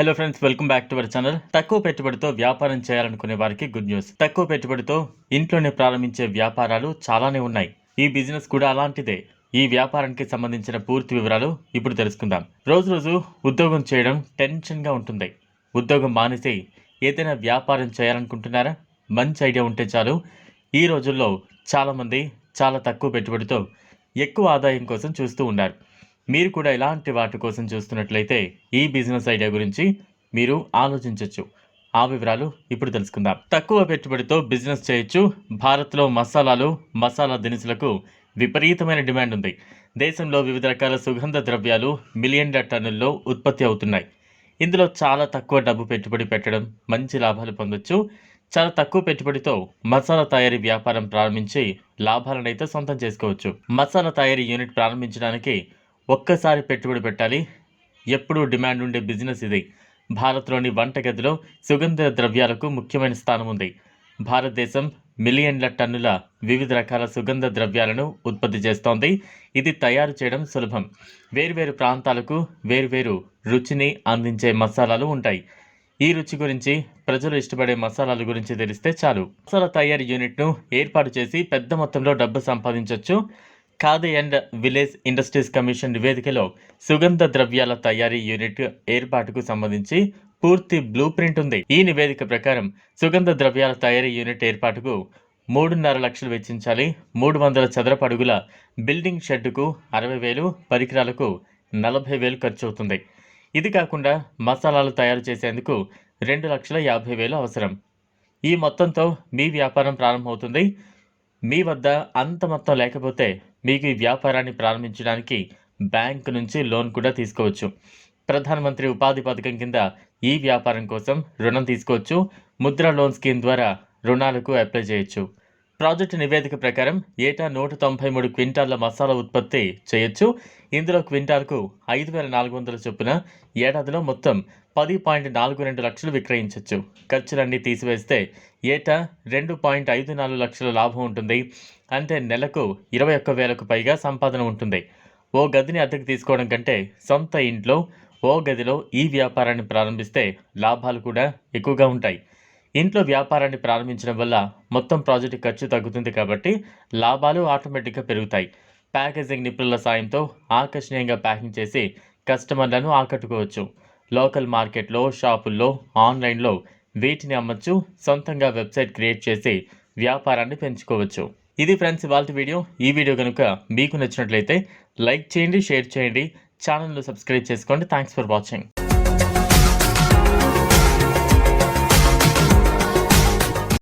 Hello friends welcome back to our channel తక్కువ పెట్టుబడితో వ్యాపారం చేయాలనుకునే వారికి గుడ్ న్యూస్ తక్కువ పెట్టుబడితో ఇంట్లోనే ప్రారంభించే వ్యాపారాలు చాలానే ఉన్నాయి. ఈ బిజినెస్ కూడా అలాంటిదే. ఈ వ్యాపారానికి సంబంధించిన పూర్తి వివరాలు ఇప్పుడు తెలుసుకుందాం. రోజు రోజు ఉద్యోగం చేయడం టెన్షన్గా ఉంటుంది. ఉద్యోగం మానేసి ఏదైనా వ్యాపారం చేయాలనుకుంటున్నారా? మంచి ఐడియా ఉంటే చాలు. ఈ రోజుల్లో చాలామంది చాలా తక్కువ పెట్టుబడితో ఎక్కువ ఆదాయం కోసం చూస్తూ ఉన్నారు. మీరు కూడా ఇలాంటి వాటి కోసం చూస్తున్నట్లయితే ఈ బిజినెస్ ఐడియా గురించి మీరు ఆలోచించవచ్చు ఆ వివరాలు ఇప్పుడు తెలుసుకుందాం. తక్కువ పెట్టుబడితో బిజినెస్ చేయొచ్చు. భారత్లో మసాలాలు మసాలా దినుసులకు విపరీతమైన డిమాండ్ ఉంది. దేశంలో వివిధ రకాల సుగంధ ద్రవ్యాలు మిలియన్ల టన్నుల్లో ఉత్పత్తి అవుతున్నాయి. ఇందులో చాలా తక్కువ డబ్బు పెట్టుబడి పెట్టడం మంచి లాభాలు పొందొచ్చు. చాలా తక్కువ పెట్టుబడితో మసాలా తయారీ వ్యాపారం ప్రారంభించి లాభాలనైతే సొంతం చేసుకోవచ్చు. మసాలా తయారీ యూనిట్ ప్రారంభించడానికి ఒక్కసారి పెట్టుబడి పెట్టాలి. ఎప్పుడూ డిమాండ్ ఉండే బిజినెస్ ఇది. భారత్లోని వంటగదిలో సుగంధ ద్రవ్యాలకు ముఖ్యమైన స్థానం ఉంది. భారతదేశం మిలియన్ల టన్నుల వివిధ రకాల సుగంధ ద్రవ్యాలను ఉత్పత్తి చేస్తోంది. ఇది తయారు చేయడం సులభం. వేర్వేరు ప్రాంతాలకు వేర్వేరు రుచిని అందించే మసాలాలు ఉంటాయి. ఈ రుచి గురించి ప్రజలు ఇష్టపడే మసాలాల గురించి తెలిస్తే చాలు. మసాలా తయారీ యూనిట్ను ఏర్పాటు చేసి పెద్ద మొత్తంలో డబ్బు సంపాదించవచ్చు Khadi and village industries commission నివేదికలో సుగంధ ద్రవ్యాల తయారీ యూనిట్ ఏర్పాటుకు సంబంధించి పూర్తి బ్లూ ప్రింట్ ఉంది. ఈ నివేదిక ప్రకారం సుగంధ ద్రవ్యాల తయారీ యూనిట్ ఏర్పాటుకు మూడున్నర లక్షలు వెచ్చించాలి. మూడు వందల చదరపు అడుగుల బిల్డింగ్ షెడ్డుకు అరవై వేలు పరికరాలకు నలభై వేలు ఖర్చు అవుతుంది. ఇది కాకుండా మసాలాలు తయారు చేసేందుకు రెండు లక్షల యాభై వేలు అవసరం. ఈ మొత్తంతో మీ వ్యాపారం ప్రారంభమవుతుంది. మీ వద్ద అంత మొత్తం లేకపోతే మీకు ఈ వ్యాపారాన్ని ప్రారంభించడానికి బ్యాంక్ నుంచి లోన్ కూడా తీసుకోవచ్చు. ప్రధానమంత్రి ఉపాధి పథకం కింద ఈ వ్యాపారం కోసం రుణం తీసుకోవచ్చు. ముద్ర లోన్ స్కీమ్ ద్వారా రుణాలకు అప్లై చేయొచ్చు. ప్రాజెక్టు నివేదిక ప్రకారం ఏటా నూట తొంభై మూడు క్వింటాళ్ళ మసాలా ఉత్పత్తి చేయొచ్చు. ఇందులో క్వింటాల్కు ఐదు వేల నాలుగు వందల చొప్పున ఏడాదిలో మొత్తం పది పాయింట్ నాలుగు రెండు లక్షలు విక్రయించవచ్చు ఖర్చులన్నీ తీసివేస్తే ఏటా రెండు పాయింట్ ఐదు నాలుగు లక్షల లాభం ఉంటుంది. అంటే నెలకు ఇరవై ఒక్క వేలకు పైగా సంపాదన ఉంటుంది. ఓ గదిని అద్దెకు తీసుకోవడం కంటే సొంత ఇంట్లో ఓ గదిలో ఈ వ్యాపారాన్ని ప్రారంభిస్తే లాభాలు కూడా ఎక్కువగా ఉంటాయి. ఇంట్లో వ్యాపారాన్ని ప్రారంభించడం వల్ల మొత్తం ప్రాజెక్టు ఖర్చు తగ్గుతుంది కాబట్టి లాభాలు ఆటోమేటిక్గా పెరుగుతాయి. ప్యాకేజింగ్ నిపుణుల సాయంతో ఆకర్షణీయంగా ప్యాకింగ్ చేసి కస్టమర్లను ఆకట్టుకోవచ్చు. లోకల్ మార్కెట్లో షాపుల్లో ఆన్లైన్లో వీటిని అమ్మచ్చు సొంతంగా వెబ్సైట్ క్రియేట్ చేసి వ్యాపారాన్ని పెంచుకోవచ్చు. ఇది ఫ్రెండ్స్ ఇవాళ వీడియో. ఈ వీడియో కనుక మీకు నచ్చినట్లయితే లైక్ చేయండి షేర్ చేయండి. ఛానల్ను సబ్స్క్రైబ్ చేసుకోండి. Thanks for watching.